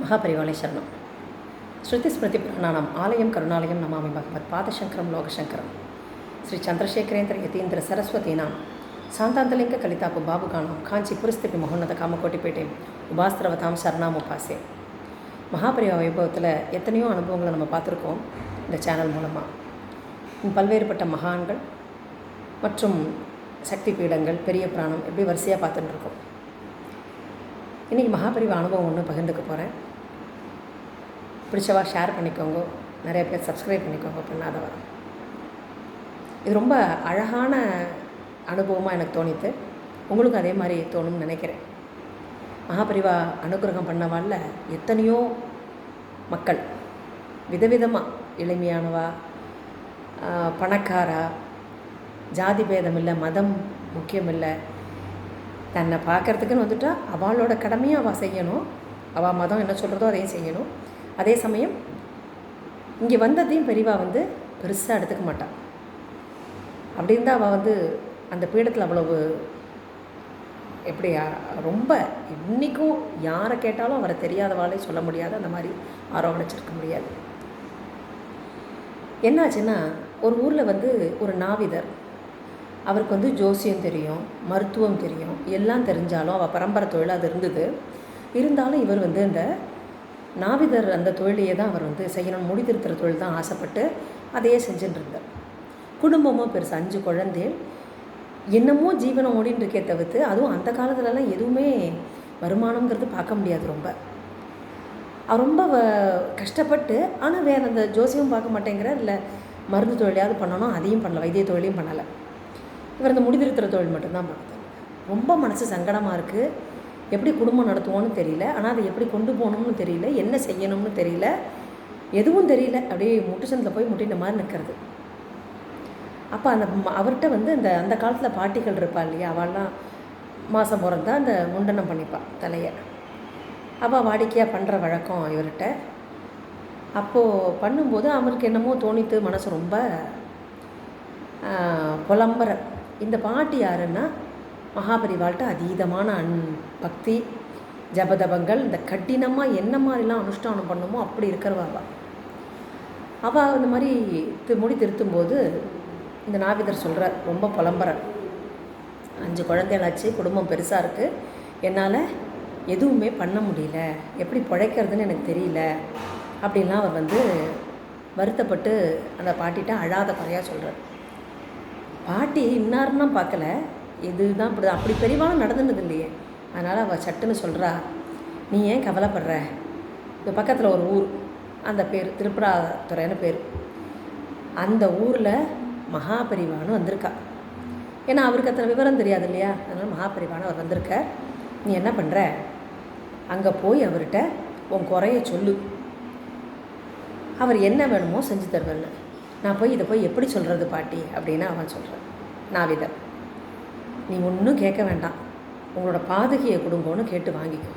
மகாபரிவாலை சரணம் ஸ்ருதி ஸ்மிருதி புராணானம் ஆலயம் கருணாலயம் நமாமி பகவத் பாதசங்கரம் லோகசங்கரம் శ్రీ చంద్రశేఖరేంద్ర యతీంద్ర సరస్వతీనాం శాంతాంతలింక కలితాపు బాబుగాణం కాంచి పురస్థితి మహోన్నత காமக்கோட்டிப்பேட்டை உபாஸ்திரவதாம் சரணாம் உபாசே மகாபரிவா வைபவத்தில் எத்தனையோ அனுபவங்களை நம்ம பார்த்துருக்கோம் இந்த சேனல் மூலமாக பல்வேறுபட்ட மகான்கள் மற்றும் சக்தி பீடங்கள் பெரிய புராணம் எப்படி வரிசையாக பார்த்துட்டு இருக்கோம் இன்றைக்கி மகாபரிவா அனுபவம் ஒன்று பகிர்ந்துக்க போகிறேன் பிடிச்சவா ஷேர் பண்ணிக்கோங்க. நிறைய பேர் சப்ஸ்கிரைப் பண்ணிக்கோங்க பண்ணாதவா. இது ரொம்ப அழகான அனுபவமாக எனக்கு தோணித்து உங்களுக்கும் அதே மாதிரி தோணும்னு நினைக்கிறேன். மகாபரிவா அனுகிரகம் பண்ணவால எத்தனையோ மக்கள் விதவிதமாக எளிமையானவா பணக்காரா ஜாதி பேதம் இல்லை மதம் முக்கியம் இல்லை தன்னை பார்க்கறதுக்குன்னு வந்துட்டா அவளோட கடமையும் அவள் செய்யணும். அவள் மதம் என்ன சொல்கிறதோ அதையும் செய்யணும். அதே சமயம் இங்கே வந்ததையும் பெரியவா வந்து பெருசாக எடுத்துக்க மாட்டாள் அப்படி இருந்தால் அவள் வந்து அந்த பீடத்தில் அவ்வளவு எப்படி ரொம்ப இன்றைக்கும் யாரை கேட்டாலும் அவரை தெரியாதவாளே சொல்ல முடியாது. அந்த மாதிரி ஆரோகணிச்சிருக்க முடியாது. என்னாச்சுன்னா ஒரு ஊரில் வந்து ஒரு நாவிதர் அவருக்கு வந்து ஜோசியம் தெரியும் மருத்துவம் தெரியும். எல்லாம் தெரிஞ்சாலும் அவள் பரம்பரை தொழில் அது இருந்தது. இருந்தாலும் இவர் வந்து இந்த நாவிதர் அந்த தொழிலையே தான் அவர் வந்து செய்யணும் முடி திருத்துற தொழில் தான் ஆசைப்பட்டு அதையே செஞ்சுட்டு இருந்தார். குடும்பமும் பெருசு அஞ்சு குழந்தை. என்னமோ ஜீவனம் ஓடின்னு இருக்கே தவிர்த்து அதுவும் அந்த காலத்துலலாம் எதுவுமே வருமானங்கிறது பார்க்க முடியாது ரொம்ப. ரொம்ப வ- கஷ்டப்பட்டு ஆனால் வேறு அந்த ஜோசியம் பார்க்க மாட்டேங்கிற இல்லை மருந்து தொழிலையாவது பண்ணணும் அதையும் பண்ணல வைத்திய தொழிலையும் பண்ணலை. இவர் இந்த முடிதிருத்துற தொழில் மட்டும்தான் பார்த்தார் ரொம்ப மனசு சங்கடமாக இருக்குது எப்படி குடும்பம் நடத்துவோன்னு தெரியல. ஆனால் அதை எப்படி கொண்டு போகணும்னு தெரியல. என்ன செய்யணும்னு தெரியல. எதுவும் தெரியல. அப்படியே முட்டுச்சந்தில் போய் முட்டின மாதிரி நிற்கிறது அப்போ அந்த அவர்கிட்ட வந்து இந்த அந்த காலத்தில் பாட்டிகள் இருப்பா இல்லையா? அவள்லாம் மாதம் பிறந்தா அந்த முண்டனம் பண்ணிப்பாள் தலையை. அவள் வாடிக்கையாக பண்ணுற வழக்கம் இவர்கிட்ட. அப்போது பண்ணும்போது அவருக்கு என்னமோ தோணித்து மனசு ரொம்ப புலம்புற இந்த பாட்டி யாருன்னா? மகாபரிவாள்கிட்ட அதீதமான அன் பக்தி ஜபதபங்கள் இந்த கடினமாக என்ன மாதிரிலாம் அனுஷ்டானம் பண்ணுமோ அப்படி இருக்கிறவா அவள் அவள் இந்த மாதிரி தி- முடி திருத்தும்போது இந்த நாவிதர் சொல்கிறார் ரொம்ப புலம்புறார் அஞ்சு குழந்தைகளாச்சு குடும்பம் பெருசாக இருக்குது என்னால் எதுவுமே பண்ண முடியல. எப்படி பிழைக்கிறதுன்னு எனக்கு தெரியல. அப்படின்லாம் அவர் வந்து வருத்தப்பட்டு அந்த பாட்டிகிட்ட அழாத குறையாக சொல்கிறார் பாட்டி இன்னாருன்னா பார்க்கல. இதுதான் இப்படி அப்படி பெரியவாலும் நடந்துனது இல்லையே. அதனால் அவள் சட்டுன்னு சொல்கிறா நீ ஏன் கவலைப்படுற? இந்த பக்கத்தில் ஒரு ஊர். அந்த பேர் திருப்புராதுறைன்னு பேர். அந்த ஊரில் மகாபரிவான்னு வந்திருக்கா. ஏன்னா அவருக்கு அத்தனை விவரம் தெரியாது இல்லையா? அதனால் மகாபரிவானு அவர் வந்திருக்க நீ என்ன பண்ணுற அங்கே போய் அவர்கிட்ட உன் குறைய சொல்லு. அவர் என்ன வேணுமோ செஞ்சு தருவேன்னு நான் போய் இதை போய் எப்படி சொல்கிறது பாட்டி அப்படின்னு அவன் சொல்கிறான் நாவிதர் நீ ஒன்றும் கேட்க வேண்டாம். உங்களோட பாதுகையை கொடுங்கன்னு கேட்டு வாங்கிக்கோ.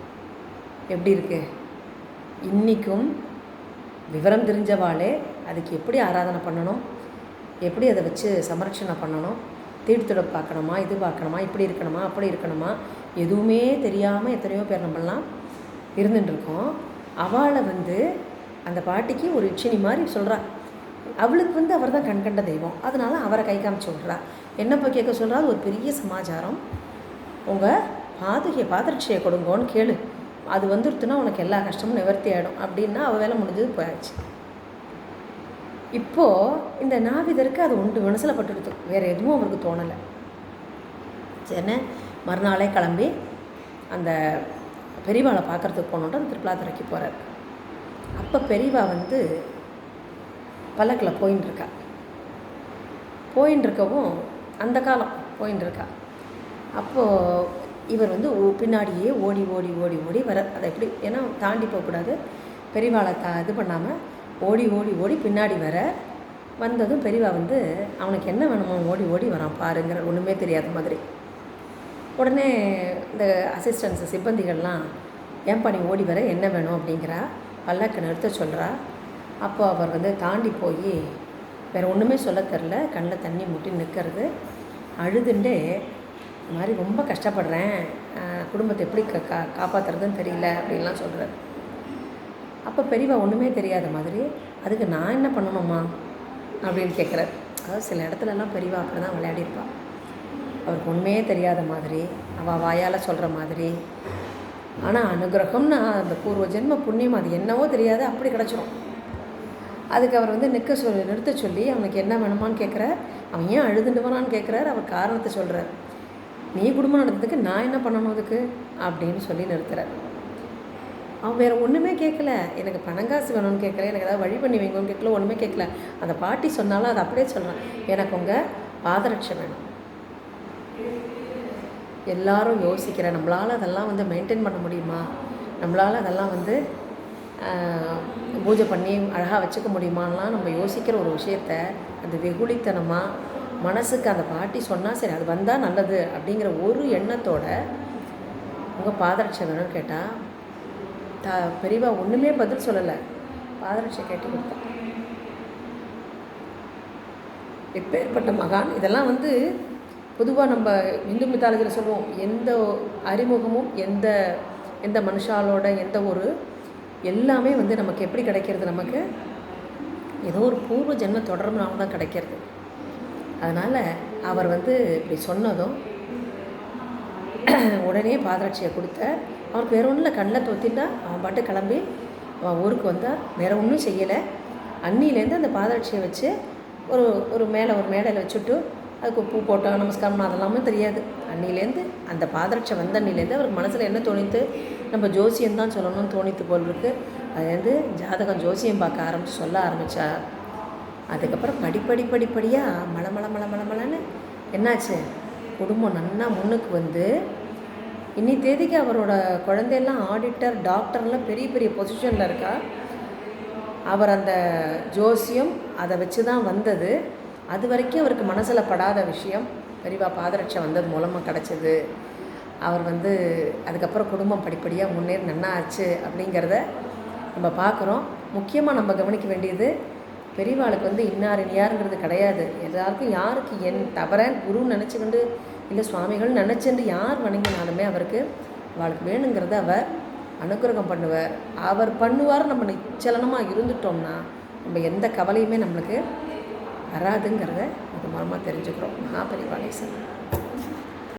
எப்படி இருக்கு? இன்றைக்கும் விவரம் தெரிஞ்சவாளே அதுக்கு எப்படி ஆராதனை பண்ணணும்? எப்படி அதை வச்சு சமரட்சணை பண்ணணும்? தீர்த்துட பார்க்கணுமா? இது பார்க்கணுமா? இப்படி இருக்கணுமா? அப்படி இருக்கணுமா? எதுவுமே தெரியாமல் எத்தனையோ பேர் நம்மளாம் இருந்துட்டுருக்கோம் அவளை வந்து அந்த பாட்டிக்கு ஒரு இச்சினி மாதிரி சொல்கிறா அவளுக்கு வந்து அவர் தான் கண்கண்ட தெய்வம். அதனால அவரை கை காமிச்சு விட்றா என்ன கேட்க சொல்கிறா அது ஒரு பெரிய சமாச்சாரம். உங்கள் பாதுகையை பாதரட்சியை கொடுங்கோன்னு கேளு. அது வந்துருத்துனா உனக்கு எல்லா கஷ்டமும் நிவர்த்தி ஆகிடும் அப்படின்னா அவள் வேலை முடிஞ்சது போயாச்சு. இப்போது இந்த நாவிதருக்கு அது உண்டு மனசில் பட்டுடுது. வேறு எதுவும் அவருக்கு தோணலை. சரிண்ணே மறுநாளே கிளம்பி அந்த பெரியவாளை பார்க்கறதுக்கு போனோன்ட்டு அந்த திருப்பலாத்துறைக்கு போகிறார் அப்போ பெரியவா வந்து பல்லக்கில் போயின்னு இருக்கா போயின்னு இருக்கவும் அந்த காலம் போயின்னு இருக்கா அப்போது இவர் வந்து பின்னாடியே ஓடி ஓடி ஓடி ஓடி வர அதை எப்படி ஏன்னா தாண்டி போகக்கூடாது. பெரியவாளை தா இது பண்ணாமல் ஓடி ஓடி ஓடி பின்னாடி வர வந்ததும் பெரியவா வந்து அவனுக்கு என்ன வேணுமோ ஓடி ஓடி வரான் பாருங்கிற ஒன்றுமே தெரியாத மாதிரி. உடனே இந்த அசிஸ்டன்ஸ் சிப்பந்திகள்லாம் ஏன் நீ ஓடி வர என்ன வேணும் அப்படிங்கிறா. பல்லக்கை நிறுத்த சொல்கிறா அப்போ அவர் வந்து தாண்டி போய் வேறு ஒன்றுமே சொல்ல தெரில கண்ணில் தண்ணி முட்டி நிற்கிறது அழுதுண்டு இந்த மாதிரி ரொம்ப கஷ்டப்படுறேன். குடும்பத்தை எப்படி கா கா காப்பாற்றுறதுன்னு தெரியல அப்படின்லாம் சொல்கிறார் அப்போ பெரியவா ஒன்றுமே தெரியாத மாதிரி அதுக்கு நான் என்ன பண்ணணுமா? அப்படின்னு கேட்குறாரு அதாவது சில இடத்துலலாம் பெரியவா அப்படி தான் விளையாடிருப்பாள் அவருக்கு ஒன்றுமே தெரியாத மாதிரி அவள் வாயால் சொல்கிற மாதிரி. ஆனால் அனுகிரகம்னா அந்த பூர்வ ஜென்ம புண்ணியம் அது என்னவோ தெரியாது அப்படி கிடச்சிரும். அதுக்கு அவர் வந்து நிற்க சொல்லி நிறுத்த சொல்லி அவனுக்கு என்ன வேணுமான்னு கேட்குறார் அவன் ஏன் அழுதுண்டு வரான்னு கேட்குறாரு அவர் காரணத்தை சொல்கிறார் நீ குடும்பம் நடந்ததுக்கு நான் என்ன பண்ணணும் அதுக்கு? அப்படின்னு சொல்லி நிறுத்துறார். அவன் வேறு ஒன்றுமே கேட்கல. எனக்கு பணங்காசு வேணும்னு கேட்கல. எனக்கு ஏதாவது வழி பண்ணி வைங்கன்னு கேட்கல. ஒன்றுமே கேட்கல. அந்த பாட்டி சொன்னாலும் அதை அப்படியே சொல்கிறான் எனக்கு உங்கள் பாதரட்சம் வேணும். எல்லாரும் யோசிக்கிறேன் நம்மளால் அதெல்லாம் வந்து மெயின்டைன் பண்ண முடியுமா? நம்மளால் அதெல்லாம் வந்து பூஜை பண்ணி அழகாக வச்சுக்க முடியுமான்லாம் நம்ம யோசிக்கிற ஒரு விஷயத்த அந்த வெகுளித்தனமாக மனசுக்கு அந்த பாட்டி சொன்னால் சரி அது வந்தால் நல்லது அப்படிங்கிற ஒரு எண்ணத்தோட உங்கள் பாதரட்சை வேணும்னு கேட்டால் த பெரியவா ஒன்றுமே பதில் சொல்லலை. பாதரட்சை கேட்டு கொடுத்தான் எப்பேற்பட்ட மகான்? இதெல்லாம் வந்து பொதுவாக நம்ம இந்து மித்தாலஜியில் சொல்லுவோம். எந்த அறிமுகமும் எந்த எந்த மனுஷாலோட எந்த ஒரு எல்லாமே வந்து நமக்கு எப்படி கிடைக்கிறது? நமக்கு ஏதோ ஒரு பூர்வ ஜென்ம தொடர்புனால தான் கிடைக்கிறது. அதனால் அவர் வந்து இப்படி சொன்னதும் உடனே பாதராட்சியை கொடுத்த அவருக்கு வேற ஒன்றும் இல்லை கண்ணில் தொத்திட்டா அவன் பாட்டு கிளம்பி அவன் ஊருக்கு வந்தால் வேற ஒன்றும் செய்யலை. அன்னிலேருந்து அந்த பாதராட்சியை வச்சு ஒரு ஒரு மேலே ஒரு மேடையில் வச்சுட்டு அதுக்கு பூ போட்டோம் நமஸ்காரம் அதெல்லாமே தெரியாது. அன்னிலேருந்து அந்த பாதரட்சை வந்த அன்னிலேருந்து அவருக்கு மனசில் என்ன தோணித்து நம்ம ஜோசியம் தான் சொல்லணும்னு தோணித்து போல் இருக்குது அதுலேருந்து ஜாதகம் ஜோசியம் பார்க்க ஆரம்பித்து சொல்ல ஆரம்பித்தார் அதுக்கப்புறம் படிப்படி படிப்படியாக மல மல மல மல மலன்னு என்னாச்சு? குடும்பம் நன்னா முன்னுக்கு வந்து இன்னி தேதிக்கு அவரோட குழந்தையெல்லாம் ஆடிட்டர் டாக்டர்லாம் பெரிய பெரிய பொசிஷனில் இருக்கா. அவர் அந்த ஜோசியம் அதை வச்சு தான் வந்தது. அது வரைக்கும் அவருக்கு மனசில் படாத விஷயம். பெரியவா பாதரட்சை வந்தது மூலமாக கிடச்சிது. அவர் வந்து அதுக்கப்புறம் குடும்பம் படிப்படியாக முன்னேறி நன்னா ஆச்சு அப்படிங்கிறத நம்ம பார்க்குறோம். முக்கியமாக நம்ம கவனிக்க வேண்டியது பெரியவாளுக்கு வந்து இன்னார் இனியாருங்கிறது கிடையாது. எல்லாருக்கும் யாருக்கு என் தவறன் குருன்னு நினச்சிக்கொண்டு இல்லை சுவாமிகள் நினச்சிட்டு யார் வணங்கினாலுமே அவருக்கு அவளுக்கு வேணுங்கிறத அவர் அனுகிரகம் பண்ணுவார். அவர் பண்ணுவார் நம்ம நிச்சலனமாக இருந்துட்டோம்னா நம்ம எந்த கவலையுமே நம்மளுக்கு வராதுங்கிறத அது மூலமாக தெரிஞ்சுக்கிறோம். மகாபரிவாலேசன்